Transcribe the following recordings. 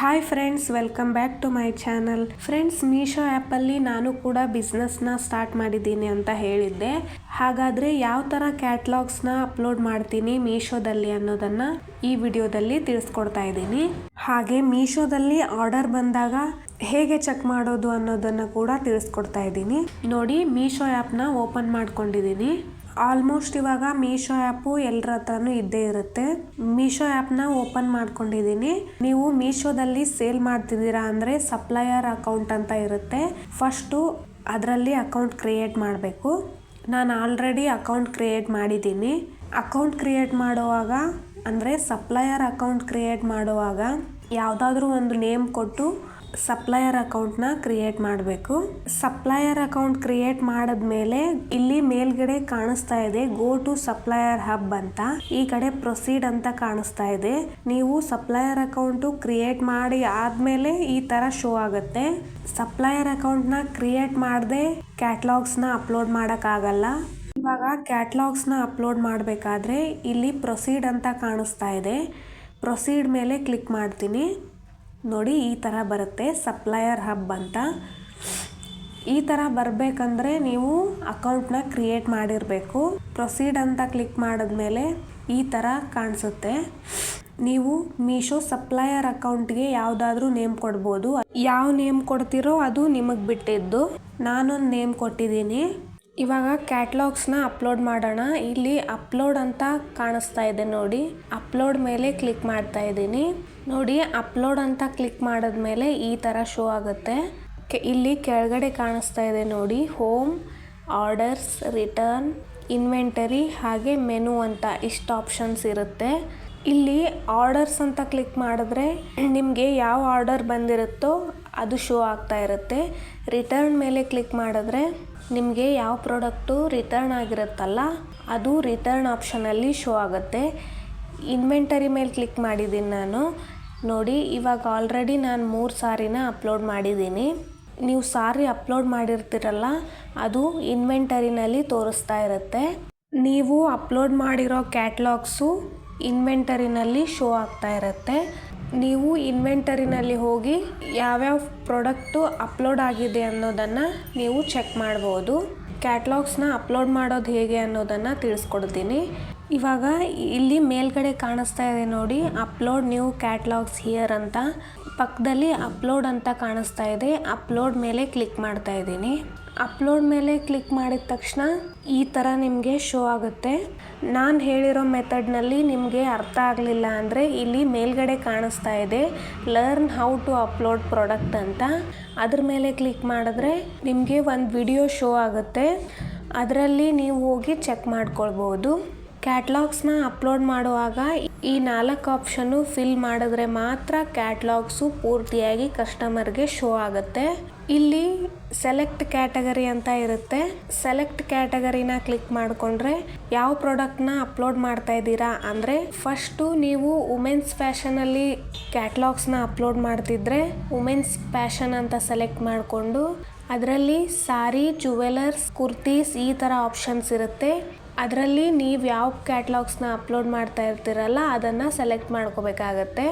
Hi friends welcome back to my channel friends Meesho ಆ್ಯಪಲ್ಲಿ ನಾನು ಕೂಡ ಬಿಸ್ನೆಸ್ನ ಸ್ಟಾರ್ಟ್ ಮಾಡಿದ್ದೀನಿ ಅಂತ ಹೇಳಿದ್ದೆ. ಹಾಗಾದರೆ ಯಾವ ಥರ ಕ್ಯಾಟ್ಲಾಗ್ಸ್ನ ಅಪ್ಲೋಡ್ ಮಾಡ್ತೀನಿ ಮೀಶೋದಲ್ಲಿ ಅನ್ನೋದನ್ನು ಈ ವಿಡಿಯೋದಲ್ಲಿ ತಿಳಿಸ್ಕೊಡ್ತಾ ಇದ್ದೀನಿ. ಹಾಗೆ ಮೀಶೋದಲ್ಲಿ ಆರ್ಡರ್ ಬಂದಾಗ ಹೇಗೆ ಚೆಕ್ ಮಾಡೋದು ಅನ್ನೋದನ್ನು ಕೂಡ ತಿಳಿಸ್ಕೊಡ್ತಾ ಇದ್ದೀನಿ. ನೋಡಿ ಮೀಶೋ ಆ್ಯಪ್ನ ಓಪನ್ ಮಾಡ್ಕೊಂಡಿದ್ದೀನಿ. ಆಲ್ಮೋಸ್ಟ್ ಇವಾಗ ಮೀಶೋ ಆ್ಯಪು ಎಲ್ಲರ ಹತ್ರನೂ ಇದ್ದೇ ಇರುತ್ತೆ. ಮೀಶೋ ಆ್ಯಪ್ನ ಓಪನ್ ಮಾಡ್ಕೊಂಡಿದ್ದೀನಿ. ನೀವು ಮೀಶೋದಲ್ಲಿ ಸೇಲ್ ಮಾಡ್ತಿದ್ದೀರಾ ಅಂದರೆ ಸಪ್ಲೈಯರ್ ಅಕೌಂಟ್ ಅಂತ ಇರುತ್ತೆ. ಫಸ್ಟು ಅದರಲ್ಲಿ ಅಕೌಂಟ್ ಕ್ರಿಯೇಟ್ ಮಾಡಬೇಕು. ನಾನು ಆಲ್ರೆಡಿ ಅಕೌಂಟ್ ಕ್ರಿಯೇಟ್ ಮಾಡಿದ್ದೀನಿ. ಅಕೌಂಟ್ ಕ್ರಿಯೇಟ್ ಮಾಡುವಾಗ ಅಂದರೆ ಸಪ್ಲೈಯರ್ ಅಕೌಂಟ್ ಕ್ರಿಯೇಟ್ ಮಾಡುವಾಗ ಯಾವುದಾದ್ರೂ ಒಂದು ನೇಮ್ ಕೊಟ್ಟು ಸಪ್ಲೈಯರ್ ಅಕೌಂಟ್ನ ಕ್ರಿಯೇಟ್ ಮಾಡಬೇಕು. ಸಪ್ಲೈಯರ್ ಅಕೌಂಟ್ ಕ್ರಿಯೇಟ್ ಮಾಡಿದ್ಮೇಲೆ ಇಲ್ಲಿ ಮೇಲ್ಗಡೆ ಕಾಣಿಸ್ತಾ ಇದೆ ಗೋ ಟು ಸಪ್ಲಯರ್ ಹಬ್ ಅಂತ. ಈ ಕಡೆ ಪ್ರೊಸೀಡ್ ಅಂತ ಕಾಣಿಸ್ತಾ ಇದೆ. ನೀವು ಸಪ್ಲಯರ್ ಅಕೌಂಟು ಕ್ರಿಯೇಟ್ ಮಾಡಿ ಆದ್ಮೇಲೆ ಈ ಥರ ಶೋ ಆಗುತ್ತೆ. ಸಪ್ಲೈಯರ್ ಅಕೌಂಟ್ನ ಕ್ರಿಯೇಟ್ ಮಾಡದೆ ಕ್ಯಾಟ್ಲಾಗ್ಸ್ನ ಅಪ್ಲೋಡ್ ಮಾಡೋಕ್ಕಾಗಲ್ಲ ಇವಾಗ ಕ್ಯಾಟ್ಲಾಗ್ಸ್ನ ಅಪ್ಲೋಡ್ ಮಾಡಬೇಕಾದ್ರೆ ಇಲ್ಲಿ ಪ್ರೊಸೀಡ್ ಅಂತ ಕಾಣಿಸ್ತಾ ಇದೆ. ಪ್ರೊಸೀಡ್ ಮೇಲೆ ಕ್ಲಿಕ್ ಮಾಡ್ತೀನಿ. ನೋಡಿ, ಈ ಥರ ಬರುತ್ತೆ ಸಪ್ಲೈಯರ್ ಹಬ್ ಅಂತ. ಈ ಥರ ಬರಬೇಕಂದ್ರೆ ನೀವು ಅಕೌಂಟ್ನ ಕ್ರಿಯೇಟ್ ಮಾಡಿರಬೇಕು. ಪ್ರೊಸೀಡ್ ಅಂತ ಕ್ಲಿಕ್ ಮಾಡಿದ್ಮೇಲೆ ಈ ಥರ ಕಾಣಿಸುತ್ತೆ. ನೀವು ಮೀಶೋ ಸಪ್ಲೈಯರ್ ಅಕೌಂಟ್ಗೆ ಯಾವುದಾದ್ರೂ ನೇಮ್ ಕೊಡ್ಬೋದು. ಯಾವ ನೇಮ್ ಕೊಡ್ತೀರೋ ಅದು ನಿಮಗೆ ಬಿಟ್ಟಿದ್ದು. ನಾನೊಂದು ನೇಮ್ ಕೊಟ್ಟಿದ್ದೀನಿ. ಇವಾಗ ಕ್ಯಾಟ್ಲಾಗ್ಸ್ನ ಅಪ್ಲೋಡ್ ಮಾಡೋಣ. ಇಲ್ಲಿ ಅಪ್ಲೋಡ್ ಅಂತ ಕಾಣಿಸ್ತಾ ಇದೆ ನೋಡಿ. ಅಪ್ಲೋಡ್ ಮೇಲೆ ಕ್ಲಿಕ್ ಮಾಡ್ತಾ ಇದ್ದೀನಿ. ನೋಡಿ ಅಪ್ಲೋಡ್ ಅಂತ ಕ್ಲಿಕ್ ಮಾಡಿದ್ಮೇಲೆ ಈ ಥರ ಶೋ ಆಗುತ್ತೆ. ಇಲ್ಲಿ ಕೆಳಗಡೆ ಕಾಣಿಸ್ತಾ ಇದೆ ನೋಡಿ ಹೋಮ್ ಆರ್ಡರ್ಸ್ ರಿಟರ್ನ್ ಇನ್ವೆಂಟರಿ ಹಾಗೆ ಮೆನು ಅಂತ ಇಷ್ಟು ಆಪ್ಷನ್ಸ್ ಇರುತ್ತೆ. ಇಲ್ಲಿ ಆರ್ಡರ್ಸ್ ಅಂತ ಕ್ಲಿಕ್ ಮಾಡಿದ್ರೆ ನಿಮಗೆ ಯಾವ ಆರ್ಡರ್ ಬಂದಿರುತ್ತೋ ಅದು ಶೋ ಆಗ್ತಾ ಇರುತ್ತೆ. ರಿಟರ್ನ್ ಮೇಲೆ ಕ್ಲಿಕ್ ಮಾಡಿದ್ರೆ ನಿಮಗೆ ಯಾವ ಪ್ರಾಡಕ್ಟು ರಿಟರ್ನ್ ಆಗಿರುತ್ತಲ್ಲ, ಅದು ರಿಟರ್ನ್ ಆಪ್ಷನಲ್ಲಿ ಶೋ ಆಗುತ್ತೆ. ಇನ್ವೆಂಟರಿ ಮೇಲೆ ಕ್ಲಿಕ್ ಮಾಡಿದ್ದೀನಿ ನಾನು. ನೋಡಿ, ಇವಾಗ ಆಲ್ರೆಡಿ ನಾನು ಮೂರು ಸಾರಿನ ಅಪ್ಲೋಡ್ ಮಾಡಿದ್ದೀನಿ ನೀವು ಸಾರಿ ಅಪ್ಲೋಡ್ ಮಾಡಿರ್ತೀರಲ್ಲ, ಅದು ಇನ್ವೆಂಟರಿನಲ್ಲಿ ತೋರಿಸ್ತಾ ಇರುತ್ತೆ. ನೀವು ಅಪ್ಲೋಡ್ ಮಾಡಿರೋ ಕ್ಯಾಟ್ಲಾಗ್ಸು ಇನ್ವೆಂಟರಿನಲ್ಲಿ ಶೋ ಆಗ್ತಾ ಇರುತ್ತೆ. ನೀವು ಇನ್ವೆಂಟರಿನಲ್ಲಿ ಹೋಗಿ ಯಾವ್ಯಾವ ಪ್ರಾಡಕ್ಟು ಅಪ್ಲೋಡ್ ಆಗಿದೆ ಅನ್ನೋದನ್ನು ನೀವು ಚೆಕ್ ಮಾಡ್ಬೋದು. ಕ್ಯಾಟ್ಲಾಗ್ಸ್ನ ಅಪ್ಲೋಡ್ ಮಾಡೋದು ಹೇಗೆ ಅನ್ನೋದನ್ನು ತಿಳಿಸ್ಕೊಡ್ತೀನಿ. ಇವಾಗ ಇಲ್ಲಿ ಮೇಲ್ಗಡೆ ಕಾಣಿಸ್ತಾ ಇದೆ ನೋಡಿ ಅಪ್ಲೋಡ್ ನ್ಯೂ ಕ್ಯಾಟ್ಲಾಗ್ಸ್ ಹಿಯರ್ ಅಂತ. ಪಕ್ಕದಲ್ಲಿ ಅಪ್ಲೋಡ್ ಅಂತ ಕಾಣಿಸ್ತಾ ಇದೆ. ಅಪ್ಲೋಡ್ ಮೇಲೆ ಕ್ಲಿಕ್ ಮಾಡ್ತಾ ಇದ್ದೀನಿ. ಅಪ್ಲೋಡ್ ಮೇಲೆ ಕ್ಲಿಕ್ ಮಾಡಿದ ತಕ್ಷಣ ಈ ಥರ ನಿಮಗೆ ಶೋ ಆಗುತ್ತೆ. ನಾನು ಹೇಳಿರೋ ಮೆಥಡ್ನಲ್ಲಿ ನಿಮಗೆ ಅರ್ಥ ಆಗಲಿಲ್ಲ ಅಂದರೆ ಇಲ್ಲಿ ಮೇಲ್ಗಡೆ ಕಾಣಿಸ್ತಾ ಇದೆ. Learn how to upload product ಅಂತ. ಅದ್ರ ಮೇಲೆ ಕ್ಲಿಕ್ ಮಾಡಿದ್ರೆ ನಿಮಗೆ ಒಂದು ವಿಡಿಯೋ ಶೋ ಆಗುತ್ತೆ. ಅದರಲ್ಲಿ ನೀವು ಹೋಗಿ ಚೆಕ್ ಮಾಡ್ಕೊಳ್ಬೋದು. ಕ್ಯಾಟ್ಲಾಗ್ಸ್ನ ಅಪ್ಲೋಡ್ ಮಾಡುವಾಗ ಈ ನಾಲ್ಕು ಆಪ್ಷನ್ನು ಫಿಲ್ ಮಾಡಿದ್ರೆ ಮಾತ್ರ ಕ್ಯಾಟ್ಲಾಗ್ಸು ಪೂರ್ತಿಯಾಗಿ ಕಸ್ಟಮರ್ಗೆ ಶೋ ಆಗುತ್ತೆ. ಇಲ್ಲಿ ಸೆಲೆಕ್ಟ್ ಕ್ಯಾಟಗರಿ ಅಂತ ಇರುತ್ತೆ. ಸೆಲೆಕ್ಟ್ ಕ್ಯಾಟಗರಿನ ಕ್ಲಿಕ್ ಮಾಡಿಕೊಂಡ್ರೆ ಯಾವ ಪ್ರಾಡಕ್ಟ್ನ ಅಪ್ಲೋಡ್ ಮಾಡ್ತಾ ಇದ್ದೀರಾ ಅಂದರೆ ಫಸ್ಟು ನೀವು ವುಮೆನ್ಸ್ ಫ್ಯಾಷನಲ್ಲಿ ಕ್ಯಾಟ್ಲಾಗ್ಸ್ನ ಅಪ್ಲೋಡ್ ಮಾಡ್ತಿದ್ರೆ ವುಮೆನ್ಸ್ ಫ್ಯಾಷನ್ ಅಂತ ಸೆಲೆಕ್ಟ್ ಮಾಡಿಕೊಂಡು, ಅದರಲ್ಲಿ ಸಾರಿ ಜುವೆಲರ್ಸ್ ಕುರ್ತೀಸ್ ಈ ಥರ ಆಪ್ಷನ್ಸ್ ಇರುತ್ತೆ. ಅದರಲ್ಲಿ ನೀವು ಯಾವ ಕ್ಯಾಟ್ಲಾಗ್ಸ್ನ ಅಪ್ಲೋಡ್ ಮಾಡ್ತಾ ಇರ್ತೀರಲ್ಲ, ಅದನ್ನು ಸೆಲೆಕ್ಟ್ ಮಾಡ್ಕೋಬೇಕಾಗತ್ತೆ.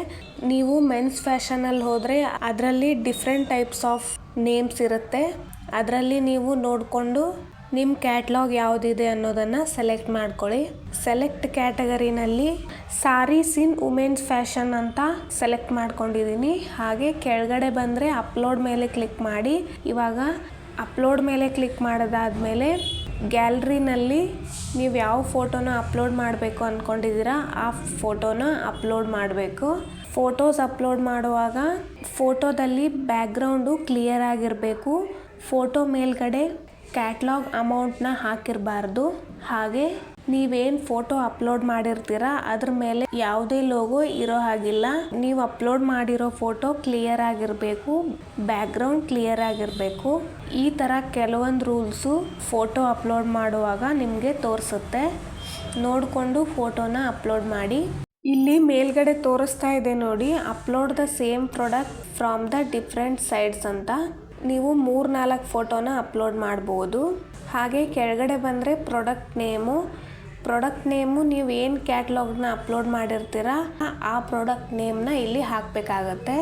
ನೀವು ಮೆನ್ಸ್ ಫ್ಯಾಷನಲ್ಲಿ ಹೋದರೆ ಅದರಲ್ಲಿ ಡಿಫ್ರೆಂಟ್ ಟೈಪ್ಸ್ ಆಫ್ ನೇಮ್ಸ್ ಇರುತ್ತೆ. ಅದರಲ್ಲಿ ನೀವು ನೋಡಿಕೊಂಡು ನಿಮ್ಮ ಕ್ಯಾಟ್ಲಾಗ್ ಯಾವುದಿದೆ ಅನ್ನೋದನ್ನು ಸೆಲೆಕ್ಟ್ ಮಾಡ್ಕೊಳ್ಳಿ. ಸೆಲೆಕ್ಟ್ ಕ್ಯಾಟಗರಿನಲ್ಲಿ ಸಾರೀಸ್ ಇನ್ ವುಮೆನ್ಸ್ ಫ್ಯಾಷನ್ ಅಂತ ಸೆಲೆಕ್ಟ್ ಮಾಡ್ಕೊಂಡಿದ್ದೀನಿ ಹಾಗೆ ಕೆಳಗಡೆ ಬಂದರೆ ಅಪ್ಲೋಡ್ ಮೇಲೆ ಕ್ಲಿಕ್ ಮಾಡಿ. ಇವಾಗ ಅಪ್ಲೋಡ್ ಮೇಲೆ ಕ್ಲಿಕ್ ಮಾಡೋದಾದಮೇಲೆ ಗ್ಯಾಲ್ರಿನಲ್ಲಿ ನೀವು ಯಾವ ಫೋಟೋನ ಅಪ್ಲೋಡ್ ಮಾಡಬೇಕು ಅಂದ್ಕೊಂಡಿದ್ದೀರಾ, ಆ ಫೋಟೋನ ಅಪ್ಲೋಡ್ ಮಾಡಬೇಕು. ಫೋಟೋಸ್ ಅಪ್ಲೋಡ್ ಮಾಡುವಾಗ ಫೋಟೋದಲ್ಲಿ ಬ್ಯಾಕ್ಗ್ರೌಂಡು ಕ್ಲಿಯರ್ ಆಗಿರಬೇಕು. ಫೋಟೋ ಮೇಲ್ಗಡೆ ಕ್ಯಾಟ್ಲಾಗ್ ಅಮೌಂಟ್ನ ಹಾಕಿರಬಾರ್ದು. ಹಾಗೆ ನೀವೇನು ಫೋಟೋ ಅಪ್ಲೋಡ್ ಮಾಡಿರ್ತೀರ, ಅದ್ರ ಮೇಲೆ ಯಾವುದೇ ಲೋಗೋ ಇರೋ ಹಾಗಿಲ್ಲ. ನೀವು ಅಪ್ಲೋಡ್ ಮಾಡಿರೋ ಫೋಟೋ ಕ್ಲಿಯರ್ ಆಗಿರಬೇಕು ಬ್ಯಾಕ್ಗ್ರೌಂಡ್ ಕ್ಲಿಯರ್ ಆಗಿರಬೇಕು. ಈ ಥರ ಕೆಲವೊಂದು ರೂಲ್ಸು ಫೋಟೋ ಅಪ್ಲೋಡ್ ಮಾಡುವಾಗ ನಿಮಗೆ ತೋರಿಸುತ್ತೆ. ನೋಡಿಕೊಂಡು ಫೋಟೋನ ಅಪ್ಲೋಡ್ ಮಾಡಿ. ಇಲ್ಲಿ ಮೇಲ್ಗಡೆ ತೋರಿಸ್ತಾ ಇದೆ ನೋಡಿ upload the same product from the different sides ಅಂತ. ನೀವು ಮೂರು ನಾಲ್ಕು ಫೋಟೋನ ಅಪ್ಲೋಡ್ ಮಾಡ್ಬೋದು. ಹಾಗೆ ಕೆಳಗಡೆ ಬಂದರೆ ಪ್ರಾಡಕ್ಟ್ ನೇಮು ಪ್ರಾಡಕ್ಟ್ ನೇಮು ನೀವು ಏನು ಕ್ಯಾಟ್ಲಾಗ್ನ ಅಪ್ಲೋಡ್ ಮಾಡಿರ್ತೀರ, ಆ ಪ್ರಾಡಕ್ಟ್ ನೇಮ್ನ ಇಲ್ಲಿ ಹಾಕಬೇಕಾಗತ್ತೆ.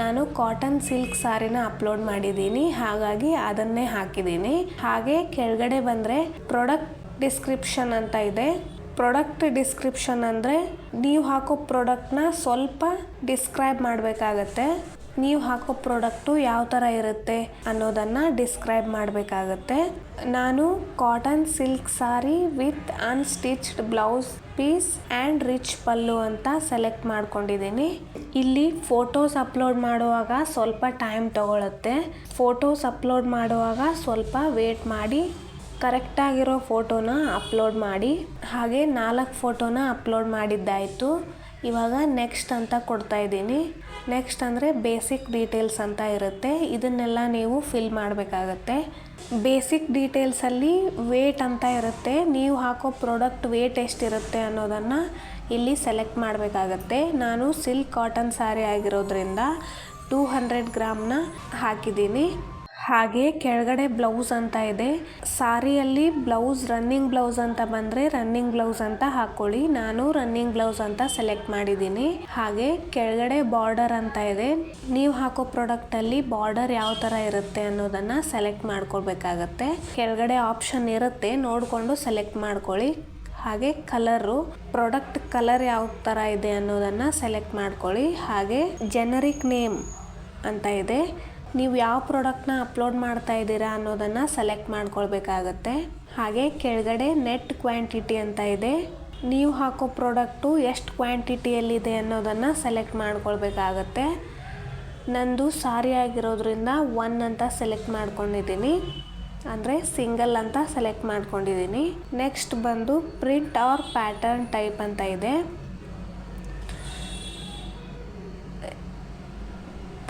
ನಾನು ಕಾಟನ್ ಸಿಲ್ಕ್ ಸಾರಿನ ಅಪ್ಲೋಡ್ ಮಾಡಿದ್ದೀನಿ, ಹಾಗಾಗಿ ಅದನ್ನೇ ಹಾಕಿದ್ದೀನಿ. ಹಾಗೆ ಕೆಳಗಡೆ ಬಂದರೆ ಪ್ರಾಡಕ್ಟ್ ಡಿಸ್ಕ್ರಿಪ್ಷನ್ ಅಂತ ಇದೆ. ಪ್ರಾಡಕ್ಟ್ ಡಿಸ್ಕ್ರಿಪ್ಷನ್ ಅಂದರೆ ನೀವು ಹಾಕೋ ಪ್ರಾಡಕ್ಟ್ನ ಸ್ವಲ್ಪ ಡಿಸ್ಕ್ರೈಬ್ ಮಾಡಬೇಕಾಗತ್ತೆ. ನೀವು ಹಾಕೋ ಪ್ರಾಡಕ್ಟು ಯಾವ ಥರ ಇರುತ್ತೆ ಅನ್ನೋದನ್ನು ಡಿಸ್ಕ್ರೈಬ್ ಮಾಡಬೇಕಾಗತ್ತೆ. ನಾನು cotton silk sari with unstitched blouse piece and rich pallu ಅಂತ ಸೆಲೆಕ್ಟ್ ಮಾಡ್ಕೊಂಡಿದ್ದೀನಿ. ಇಲ್ಲಿ ಫೋಟೋಸ್ ಅಪ್ಲೋಡ್ ಮಾಡುವಾಗ ಸ್ವಲ್ಪ ಟೈಮ್ ತಗೊಳುತ್ತೆ. ಫೋಟೋಸ್ ಅಪ್ಲೋಡ್ ಮಾಡುವಾಗ ಸ್ವಲ್ಪ ವೇಟ್ ಮಾಡಿ, ಕರೆಕ್ಟಾಗಿರೋ ಫೋಟೋನ ಅಪ್ಲೋಡ್ ಮಾಡಿ. ಹಾಗೆ ನಾಲ್ಕು ಫೋಟೋನ ಅಪ್ಲೋಡ್ ಮಾಡಿದ್ದಾಯಿತು. ಇವಾಗ ನೆಕ್ಸ್ಟ್ ಅಂತ ಕೊಡ್ತಾ ಇದ್ದೀನಿ. ನೆಕ್ಸ್ಟ್ ಅಂದರೆ ಬೇಸಿಕ್ ಡೀಟೇಲ್ಸ್ ಅಂತ ಇರುತ್ತೆ. ಇದನ್ನೆಲ್ಲ ನೀವು ಫಿಲ್ ಮಾಡಬೇಕಾಗತ್ತೆ. ಬೇಸಿಕ್ ಡೀಟೇಲ್ಸಲ್ಲಿ ವೇಟ್ ಅಂತ ಇರುತ್ತೆ. ನೀವು ಹಾಕೋ ಪ್ರಾಡಕ್ಟ್ ವೇಟ್ ಎಷ್ಟಿರುತ್ತೆ ಅನ್ನೋದನ್ನು ಇಲ್ಲಿ ಸೆಲೆಕ್ಟ್ ಮಾಡಬೇಕಾಗತ್ತೆ. ನಾನು ಸಿಲ್ಕ್ ಕಾಟನ್ ಸ್ಯಾರಿ ಆಗಿರೋದ್ರಿಂದ ಟೂ ಹಂಡ್ರೆಡ್ ಗ್ರಾಮ್ನ ಹಾಕಿದ್ದೀನಿ. ಹಾಗೆ ಕೆಳಗಡೆ ಬ್ಲೌಸ್ ಅಂತ ಇದೆ. ಸಾರಿಯಲ್ಲಿ ಬ್ಲೌಸ್, ರನ್ನಿಂಗ್ ಬ್ಲೌಸ್ ಅಂತ ಬಂದರೆ ರನ್ನಿಂಗ್ ಬ್ಲೌಸ್ ಅಂತ ಹಾಕೊಳ್ಳಿ. ನಾನು ರನ್ನಿಂಗ್ ಬ್ಲೌಸ್ ಅಂತ ಸೆಲೆಕ್ಟ್ ಮಾಡಿದ್ದೀನಿ. ಹಾಗೆ ಕೆಳಗಡೆ ಬಾರ್ಡರ್ ಅಂತ ಇದೆ. ನೀವು ಹಾಕೋ ಪ್ರಾಡಕ್ಟಲ್ಲಿ ಬಾರ್ಡರ್ ಯಾವ ಥರ ಇರುತ್ತೆ ಅನ್ನೋದನ್ನು ಸೆಲೆಕ್ಟ್ ಮಾಡ್ಕೊಳ್ಬೇಕಾಗತ್ತೆ. ಕೆಳಗಡೆ ಆಪ್ಷನ್ ಇರುತ್ತೆ, ನೋಡಿಕೊಂಡು ಸೆಲೆಕ್ಟ್ ಮಾಡ್ಕೊಳ್ಳಿ. ಹಾಗೆ ಕಲರು, ಪ್ರಾಡಕ್ಟ್ ಕಲರ್ ಯಾವ ಥರ ಇದೆ ಅನ್ನೋದನ್ನು ಸೆಲೆಕ್ಟ್ ಮಾಡ್ಕೊಳ್ಳಿ. ಹಾಗೆ ಜೆನರಿಕ್ ನೇಮ್ ಅಂತ ಇದೆ. ನೀವು ಯಾವ ಪ್ರಾಡಕ್ಟ್ನ ಅಪ್ಲೋಡ್ ಮಾಡ್ತಾ ಇದ್ದೀರಾ ಅನ್ನೋದನ್ನು ಸೆಲೆಕ್ಟ್ ಮಾಡ್ಕೊಳ್ಬೇಕಾಗತ್ತೆ. ಹಾಗೆ ಕೆಳಗಡೆ ನೆಟ್ ಕ್ವಾಂಟಿಟಿ ಅಂತ ಇದೆ. ನೀವು ಹಾಕೋ ಪ್ರಾಡಕ್ಟು ಎಷ್ಟು ಕ್ವಾಂಟಿಟಿಯಲ್ಲಿದೆ ಅನ್ನೋದನ್ನು ಸೆಲೆಕ್ಟ್ ಮಾಡ್ಕೊಳ್ಬೇಕಾಗತ್ತೆ. ನಂದು ಸಾರಿ ಆಗಿರೋದ್ರಿಂದ ಒನ್ ಅಂತ ಸೆಲೆಕ್ಟ್ ಮಾಡ್ಕೊಂಡಿದ್ದೀನಿ. ಅಂದರೆ ಸಿಂಗಲ್ ಅಂತ ಸೆಲೆಕ್ಟ್ ಮಾಡ್ಕೊಂಡಿದ್ದೀನಿ. ನೆಕ್ಸ್ಟ್ ಬಂದು ಪ್ರಿಂಟ್ ಆರ್ ಪ್ಯಾಟರ್ನ್ ಟೈಪ್ ಅಂತ ಇದೆ.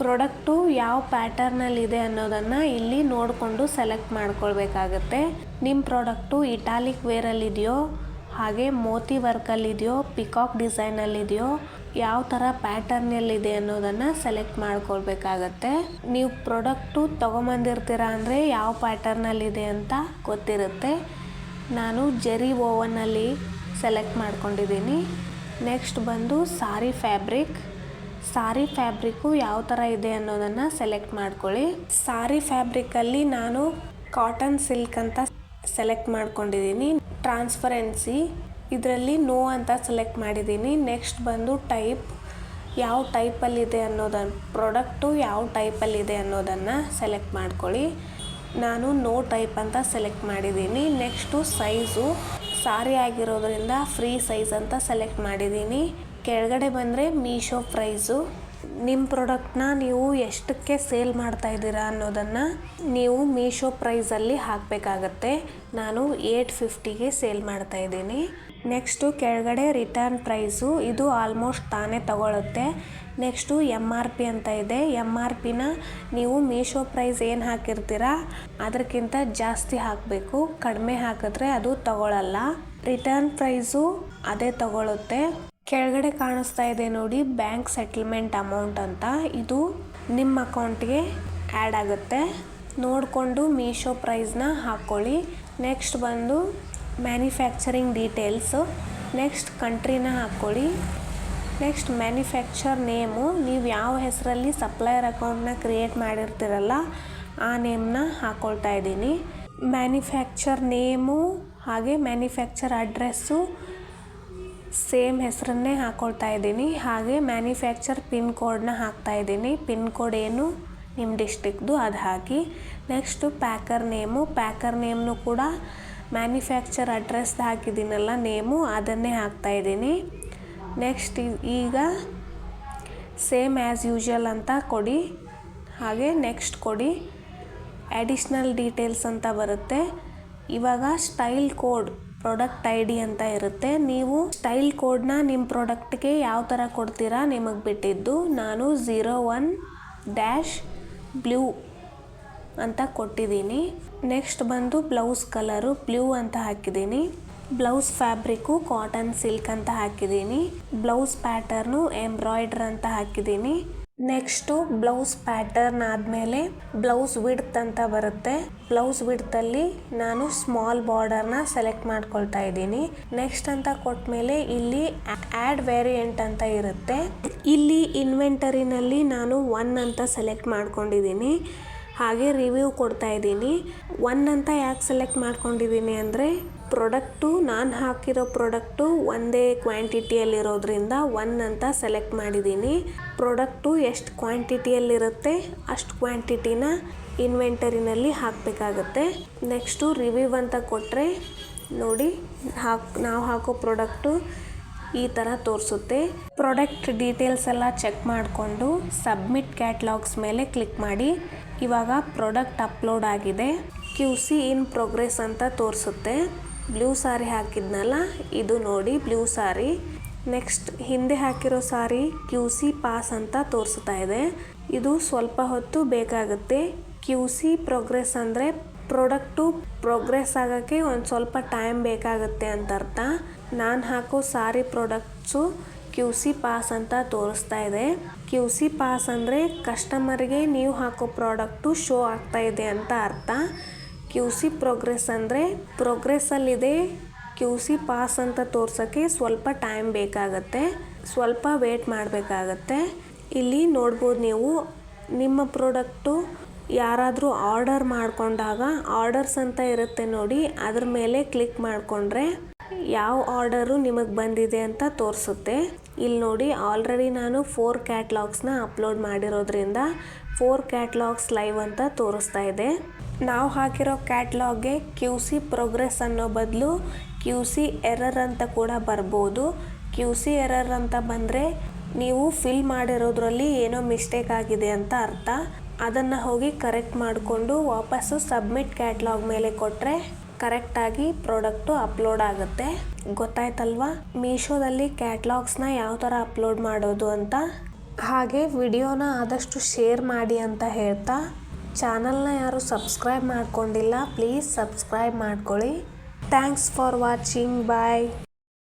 ಪ್ರಾಡಕ್ಟು ಯಾವ ಪ್ಯಾಟರ್ನಲ್ಲಿದೆ ಅನ್ನೋದನ್ನು ಇಲ್ಲಿ ನೋಡಿಕೊಂಡು ಸೆಲೆಕ್ಟ್ ಮಾಡ್ಕೊಳ್ಬೇಕಾಗತ್ತೆ. ನಿಮ್ಮ ಪ್ರಾಡಕ್ಟು ಇಟಾಲಿಕ್ ವೇರಲ್ಲಿದೆಯೋ, ಹಾಗೆ ಮೋತಿ ವರ್ಕಲ್ಲಿದೆಯೋ, ಪಿಕಾಕ್ ಡಿಸೈನಲ್ಲಿದೆಯೋ, ಯಾವ ಥರ ಪ್ಯಾಟರ್ನಲ್ಲಿದೆ ಅನ್ನೋದನ್ನು ಸೆಲೆಕ್ಟ್ ಮಾಡ್ಕೊಳ್ಬೇಕಾಗತ್ತೆ. ನೀವು ಪ್ರಾಡಕ್ಟು ತೊಗೊಂಬಂದಿರ್ತೀರ ಅಂದರೆ ಯಾವ ಪ್ಯಾಟರ್ನಲ್ಲಿದೆ ಅಂತ ಗೊತ್ತಿರುತ್ತೆ. ನಾನು ಜೆರಿ ಓವನಲ್ಲಿ ಸೆಲೆಕ್ಟ್ ಮಾಡ್ಕೊಂಡಿದ್ದೀನಿ. ನೆಕ್ಸ್ಟ್ ಬಂದು ಸಾರಿ ಫ್ಯಾಬ್ರಿಕ್. ಸಾರಿ ಫ್ಯಾಬ್ರಿಕ್ಕು ಯಾವ ಥರ ಇದೆ ಅನ್ನೋದನ್ನು ಸೆಲೆಕ್ಟ್ ಮಾಡ್ಕೊಳ್ಳಿ. ಸಾರಿ ಫ್ಯಾಬ್ರಿಕಲ್ಲಿ ನಾನು ಕಾಟನ್ ಸಿಲ್ಕ್ ಅಂತ ಸೆಲೆಕ್ಟ್ ಮಾಡ್ಕೊಂಡಿದ್ದೀನಿ. ಟ್ರಾನ್ಸ್ಪರೆನ್ಸಿ ಇದರಲ್ಲಿ ನೋ ಅಂತ ಸೆಲೆಕ್ಟ್ ಮಾಡಿದ್ದೀನಿ. ನೆಕ್ಸ್ಟ್ ಬಂದು ಟೈಪ್ ಯಾವ ಟೈಪಲ್ಲಿದೆ ಅನ್ನೋದನ್ನು ಪ್ರಾಡಕ್ಟು ಯಾವ ಟೈಪಲ್ಲಿದೆ ಅನ್ನೋದನ್ನು ಸೆಲೆಕ್ಟ್ ಮಾಡ್ಕೊಳ್ಳಿ. ನಾನು ನೋ ಟೈಪ್ ಅಂತ ಸೆಲೆಕ್ಟ್ ಮಾಡಿದ್ದೀನಿ. ನೆಕ್ಸ್ಟು ಸೈಜು, ಸಾರಿ ಆಗಿರೋದ್ರಿಂದ ಫ್ರೀ ಸೈಜ್ ಅಂತ ಸೆಲೆಕ್ಟ್ ಮಾಡಿದ್ದೀನಿ. ಕೆಳಗಡೆ ಬಂದರೆ ಮೀಶೋ ಪ್ರೈಸು. ನಿಮ್ಮ ಪ್ರಾಡಕ್ಟ್ನ ನೀವು ಎಷ್ಟಕ್ಕೆ ಸೇಲ್ ಮಾಡ್ತಾ ಇದ್ದೀರಾ ಅನ್ನೋದನ್ನು ನೀವು ಮೀಶೋ ಪ್ರೈಸಲ್ಲಿ ಹಾಕಬೇಕಾಗತ್ತೆ. ನಾನು ಏಟ್ ಫಿಫ್ಟಿಗೆ ಸೇಲ್ ಮಾಡ್ತಾ ಇದ್ದೀನಿ. ನೆಕ್ಸ್ಟು ಕೆಳಗಡೆ ರಿಟರ್ನ್ ಪ್ರೈಸು, ಇದು ಆಲ್ಮೋಸ್ಟ್ ತಾನೇ ತಗೊಳುತ್ತೆ. ನೆಕ್ಸ್ಟು ಎಂ ಆರ್ ಪಿ ಅಂತ ಇದೆ. ಎಂ ಆರ್ ಪಿನ ನೀವು ಮೀಶೋ ಪ್ರೈಸ್ ಏನು ಹಾಕಿರ್ತೀರಾ ಅದಕ್ಕಿಂತ ಜಾಸ್ತಿ ಹಾಕಬೇಕು. ಕಡಿಮೆ ಹಾಕಿದ್ರೆ ಅದು ತಗೊಳ್ಳಲ್ಲ ರಿಟರ್ನ್ ಪ್ರೈಸು ಅದೇ ತಗೊಳುತ್ತೆ. ಕೆಳಗಡೆ ಕಾಣಿಸ್ತಾ ಇದೆ ನೋಡಿ ಬ್ಯಾಂಕ್ ಸೆಟಲ್ಮೆಂಟ್ ಅಮೌಂಟ್ ಅಂತ. ಇದು ನಿಮ್ಮ ಅಕೌಂಟ್ಗೆ ಆ್ಯಡ್ ಆಗುತ್ತೆ. ನೋಡಿಕೊಂಡು ಮೀಶೋ ಪ್ರೈಸ್ನ ಹಾಕ್ಕೊಳ್ಳಿ ನೆಕ್ಸ್ಟ್ ಬಂದು ಮ್ಯಾನುಫ್ಯಾಕ್ಚರಿಂಗ್ ಡೀಟೇಲ್ಸು. ನೆಕ್ಸ್ಟ್ ಕಂಟ್ರಿನ ಹಾಕ್ಕೊಳ್ಳಿ ನೆಕ್ಸ್ಟ್ ಮ್ಯಾನುಫ್ಯಾಕ್ಚರ್ ನೇಮು. ನೀವು ಯಾವ ಹೆಸರಲ್ಲಿ ಸಪ್ಲೈಯರ್ ಅಕೌಂಟ್ನ ಕ್ರಿಯೇಟ್ ಮಾಡಿರ್ತೀರಲ್ಲ, ಆ ನೇಮ್ನ ಹಾಕ್ಕೊಳ್ತಾ ಇದ್ದೀನಿ. ಮ್ಯಾನುಫ್ಯಾಕ್ಚರ್ ನೇಮು, ಹಾಗೆ ಮ್ಯಾನುಫ್ಯಾಕ್ಚರ್ ಅಡ್ರೆಸ್ಸು ಸೇಮ್ ಹೆಸರನ್ನೇ ಹಾಕ್ಕೊಳ್ತಾ ಇದ್ದೀನಿ. ಹಾಗೆ ಮ್ಯಾನುಫ್ಯಾಕ್ಚರ್ ಪಿನ್ ಕೋಡ್ನ ಹಾಕ್ತಾ ಇದ್ದೀನಿ. ಪಿನ್ ಕೋಡ್ ಏನು? ನಿಮ್ಮ ಡಿಸ್ಟಿಕ್ದು ಅದು ಹಾಕಿ. Next packer name. ಪ್ಯಾಕರ್ ನೇಮ್ನು ಕೂಡ ಮ್ಯಾನುಫ್ಯಾಕ್ಚರ್ ಅಡ್ರೆಸ್ದು ಹಾಕಿದ್ದೀನಲ್ಲ, ನೇಮು, ಅದನ್ನೇ ಹಾಕ್ತಾ ಇದ್ದೀನಿ. ನೆಕ್ಸ್ಟ್ ಈಗ ಸೇಮ್ ಆ್ಯಸ್ ಯೂಶ್ವಲ್ ಅಂತ ಕೊಡಿ. ಹಾಗೆ ನೆಕ್ಸ್ಟ್ ಕೊಡಿ. ಅಡಿಷ್ನಲ್ ಡೀಟೇಲ್ಸ್ ಅಂತ ಬರುತ್ತೆ. ಇವಾಗ style code product I D ಅಂತ ಇರುತ್ತೆ. ನೀವು ಸ್ಟೈಲ್ ಕೋಡ್ನ ನಿಮ್ಮ ಪ್ರಾಡಕ್ಟ್ಗೆ ಯಾವ ಥರ ಕೊಡ್ತೀರಾ ನಿಮಗೆ ಬಿಟ್ಟಿದ್ದು ನಾನು ಝೀರೋ ಒನ್ ಡ್ಯಾಶ್ ಬ್ಲೂ ಅಂತ ಕೊಟ್ಟಿದ್ದೀನಿ. ನೆಕ್ಸ್ಟ್ ಬಂದು ಬ್ಲೌಸ್ ಕಲರು ಬ್ಲೂ ಅಂತ ಹಾಕಿದ್ದೀನಿ. ಬ್ಲೌಸ್ ಫ್ಯಾಬ್ರಿಕ್ಕು ಕಾಟನ್ ಸಿಲ್ಕ್ ಅಂತ ಹಾಕಿದ್ದೀನಿ. ಬ್ಲೌಸ್ ಪ್ಯಾಟರ್ನು ಎಂಬ್ರಾಯ್ಡ್ರ್ ಅಂತ ಹಾಕಿದ್ದೀನಿ. ನೆಕ್ಸ್ಟು ಬ್ಲೌಸ್ ಪ್ಯಾಟರ್ನ್ ಆದಮೇಲೆ ಬ್ಲೌಸ್ ವಿಡ್ತ್ ಅಂತ ಬರುತ್ತೆ. ಬ್ಲೌಸ್ ವಿಡ್ತಲ್ಲಿ ನಾನು ಸ್ಮಾಲ್ ಬಾರ್ಡರ್ನ ಸೆಲೆಕ್ಟ್ ಮಾಡ್ಕೊಳ್ತಾ ಇದ್ದೀನಿ. ನೆಕ್ಸ್ಟ್ ಅಂತ ಕೊಟ್ಮೇಲೆ ಇಲ್ಲಿ ಆ್ಯಡ್ ವೇರಿಯಂಟ್ ಅಂತ ಇರುತ್ತೆ. ಇಲ್ಲಿ ಇನ್ವೆಂಟರಿನಲ್ಲಿ ನಾನು ಒನ್ ಅಂತ ಸೆಲೆಕ್ಟ್ ಮಾಡ್ಕೊಂಡಿದ್ದೀನಿ. ಹಾಗೆ ರಿವ್ಯೂ ಕೊಡ್ತಾ ಇದ್ದೀನಿ. ಒನ್ ಅಂತ ಯಾಕೆ ಸೆಲೆಕ್ಟ್ ಮಾಡ್ಕೊಂಡಿದ್ದೀನಿ ಅಂದರೆ ಪ್ರಾಡಕ್ಟು, ನಾನು ಹಾಕಿರೋ ಪ್ರಾಡಕ್ಟು ಒಂದೇ ಕ್ವಾಂಟಿಟಿಯಲ್ಲಿರೋದ್ರಿಂದ ಒನ್ ಅಂತ ಸೆಲೆಕ್ಟ್ ಮಾಡಿದ್ದೀನಿ. ಪ್ರಾಡಕ್ಟು ಎಷ್ಟು ಕ್ವಾಂಟಿಟಿಯಲ್ಲಿರುತ್ತೆ, ಅಷ್ಟು ಕ್ವಾಂಟಿಟಿನ ಇನ್ವೆಂಟರಿನಲ್ಲಿ ಹಾಕಬೇಕಾಗತ್ತೆ. ನೆಕ್ಸ್ಟು ರಿವ್ಯೂ ಅಂತ ಕೊಟ್ಟರೆ ನೋಡಿ, ಹಾಕ್, ನಾವು ಹಾಕೋ ಪ್ರಾಡಕ್ಟು ಈ ಥರ ತೋರಿಸುತ್ತೆ. ಪ್ರಾಡಕ್ಟ್ ಡೀಟೇಲ್ಸ್ ಎಲ್ಲ ಚೆಕ್ ಮಾಡಿಕೊಂಡು ಸಬ್ಮಿಟ್ ಕ್ಯಾಟ್ಲಾಗ್ಸ್ ಮೇಲೆ ಕ್ಲಿಕ್ ಮಾಡಿ. ಇವಾಗ ಪ್ರಾಡಕ್ಟ್ ಅಪ್ಲೋಡ್ ಆಗಿದೆ. ಕ್ಯೂ ಸಿ ಇನ್ ಪ್ರೋಗ್ರೆಸ್ ಅಂತ ತೋರಿಸುತ್ತೆ. ಬ್ಲೂ ಸಾರಿ ಹಾಕಿದ್ನಲ್ಲ, ಇದು ನೋಡಿ ಬ್ಲೂ ಸಾರಿ. ನೆಕ್ಸ್ಟ್ ಹಿಂದೆ ಹಾಕಿರೋ ಸಾರಿ ಕ್ಯೂ ಸಿ ಪಾಸ್ ಅಂತ ತೋರಿಸ್ತಾ ಇದೆ. ಇದು ಸ್ವಲ್ಪ ಹೊತ್ತು ಬೇಕಾಗುತ್ತೆ. ಕ್ಯೂ ಸಿ ಪ್ರೋಗ್ರೆಸ್ ಅಂದರೆ ಪ್ರಾಡಕ್ಟು ಪ್ರೋಗ್ರೆಸ್ ಆಗೋಕ್ಕೆ ಒಂದು ಸ್ವಲ್ಪ ಟೈಮ್ ಬೇಕಾಗುತ್ತೆ ಅಂತ ಅರ್ಥ. ನಾನು ಹಾಕೋ ಸಾರಿ ಪ್ರಾಡಕ್ಟ್ಸು ಕ್ಯೂ ಸಿ ಪಾಸ್ ಅಂತ ತೋರಿಸ್ತಾ ಇದೆ. ಕ್ಯೂ ಸಿ ಪಾಸ್ ಅಂದರೆ ಕಸ್ಟಮರ್ಗೆ ನೀವು ಹಾಕೋ ಪ್ರಾಡಕ್ಟು ಶೋ ಆಗ್ತಾ ಇದೆ ಅಂತ ಅರ್ಥ. ಕ್ಯೂ ಸಿ ಪ್ರೋಗ್ರೆಸ್ ಅಂದರೆ ಪ್ರೋಗ್ರೆಸ್ಸಲ್ಲಿದೆ ಕ್ಯೂ ಸಿ ಪಾಸ್ ಅಂತ ತೋರ್ಸೋಕ್ಕೆ ಸ್ವಲ್ಪ ಟೈಮ್ ಬೇಕಾಗತ್ತೆ, ಸ್ವಲ್ಪ ವೇಟ್ ಮಾಡಬೇಕಾಗತ್ತೆ. ಇಲ್ಲಿ ನೋಡ್ಬೋದು ನೀವು, ನಿಮ್ಮ ಪ್ರಾಡಕ್ಟು ಯಾರಾದರೂ ಆರ್ಡರ್ ಮಾಡಿಕೊಂಡಾಗ ಆರ್ಡರ್ಸ್ ಅಂತ ಇರುತ್ತೆ ನೋಡಿ, ಅದ್ರ ಮೇಲೆ ಕ್ಲಿಕ್ ಮಾಡಿಕೊಂಡ್ರೆ ಯಾವ ಆರ್ಡರು ನಿಮಗೆ ಬಂದಿದೆ ಅಂತ ತೋರಿಸುತ್ತೆ. ಇಲ್ಲಿ ನೋಡಿ ಆಲ್ರೆಡಿ ನಾನು ಫೋರ್ ಕ್ಯಾಟ್ಲಾಗ್ಸ್ನ ಅಪ್ಲೋಡ್ ಮಾಡಿರೋದ್ರಿಂದ ಫೋರ್ ಕ್ಯಾಟ್ಲಾಗ್ಸ್ ಲೈವ್ ಅಂತ ತೋರಿಸ್ತಾ ಇದೆ. ನಾವು ಹಾಕಿರೋ ಕ್ಯಾಟ್ಲಾಗ್ಗೆ ಕ್ಯೂ ಸಿ ಪ್ರೋಗ್ರೆಸ್ ಅನ್ನೋ ಬದಲು ಕ್ಯೂ ಸಿ ಎರರ್ ಅಂತ ಕೂಡ ಬರ್ಬೋದು. ಕ್ಯೂ ಸಿ ಎರರ್ ಅಂತ ಬಂದರೆ ನೀವು ಫಿಲ್ ಮಾಡಿರೋದ್ರಲ್ಲಿ ಏನೋ ಮಿಸ್ಟೇಕ್ ಆಗಿದೆ ಅಂತ ಅರ್ಥ. ಅದನ್ನು ಹೋಗಿ ಕರೆಕ್ಟ್ ಮಾಡಿಕೊಂಡು ವಾಪಸ್ಸು ಸಬ್ಮಿಟ್ ಕ್ಯಾಟ್ಲಾಗ್ ಮೇಲೆ ಕೊಟ್ಟರೆ ಕರೆಕ್ಟಾಗಿ ಪ್ರಾಡಕ್ಟು ಅಪ್ಲೋಡ್ ಆಗುತ್ತೆ. ಗೊತ್ತಾಯ್ತಲ್ವಾ? ಮೀಶೋದಲ್ಲಿ ಕ್ಯಾಟ್ಲಾಗ್ಸ್ನ ಯಾವ ಥರ ಅಪ್ಲೋಡ್ ಮಾಡೋದು ಅಂತ? ಹಾಗೆ ವಿಡಿಯೋನ ಆದಷ್ಟು ಶೇರ್ ಮಾಡಿ ಅಂತ ಹೇಳ್ತಾ ಚಾನಲ್ನ ಯಾರು ಸಬ್ಸ್ಕ್ರೈಬ್ ಮಾಡ್ಕೊಂಡಿಲ್ಲ ಪ್ಲೀಸ್ ಸಬ್ಸ್ಕ್ರೈಬ್ ಮಾಡ್ಕೊಳ್ಳಿ. Thanks for watching bye.